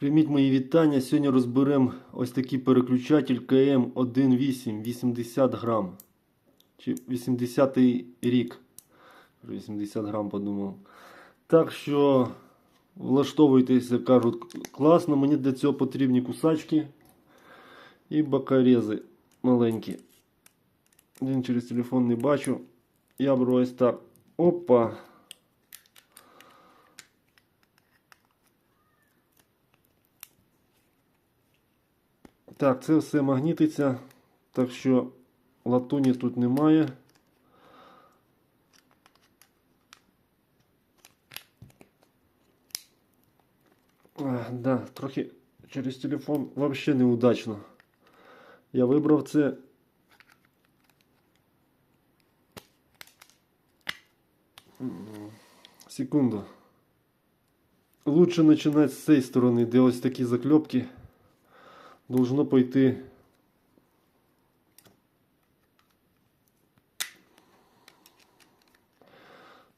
Прийміть мої вітання. Сьогодні розберемо ось такий переключатель КМ18 80 грам. Чи 80 рік. 80 грам подумав. Так що влаштовуйтеся, кажуть, класно. Мені для цього потрібні кусачки і бокорези маленькі. Один через телефон не бачу. Я беру ось так. Опа. Так, це все магнітиться, так що латуні тут немає. Да, трохи через телефон взагалі неудачно. Я вибрав це. Секунду. Лучше починати з цієї сторони, де ось такі закльопки должно пойти.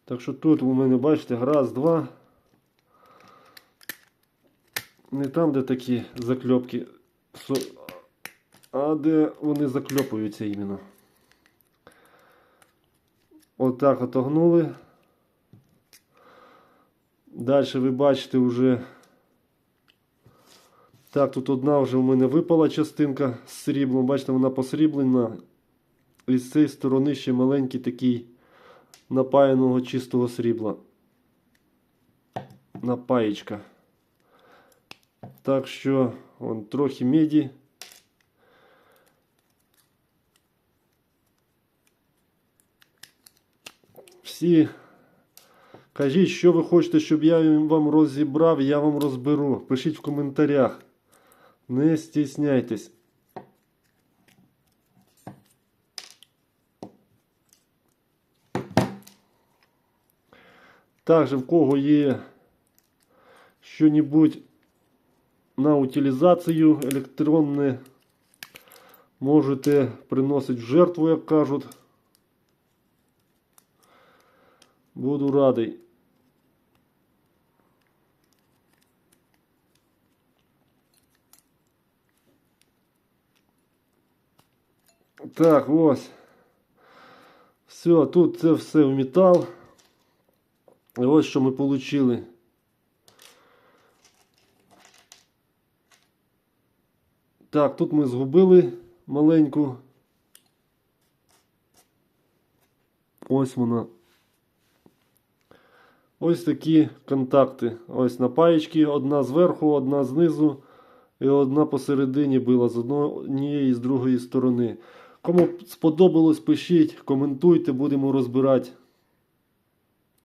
Так що тут у мене, бачите, раз, два. Не там, де такі закльопки, а де вони закльопуються іменно. Отак отогнули. Далі ви бачите вже. Так, тут одна вже у мене випала частинка з сріблом. Бачите, вона посріблена. І з цієї сторони ще маленький такий напаяного чистого срібла. Напаєчка. Так що, вон, трохи меді. Всі кажіть, що ви хочете, щоб я вам розібрав, я вам розберу. Пишіть в коментарях. Не стісняйтесь. Також в кого є що-небудь на утилізацію електронне, можете приносити в жертву, як кажуть. Буду радий. Так, ось. Все, тут це все в метал. І ось що ми отримали. Так, тут ми згубили маленьку. Ось вона. Ось такі контакти. Ось на паєчки, одна зверху, одна знизу і одна посередині була з однієї і з другої сторони. Кому сподобалось, пишіть, коментуйте, будемо розбирати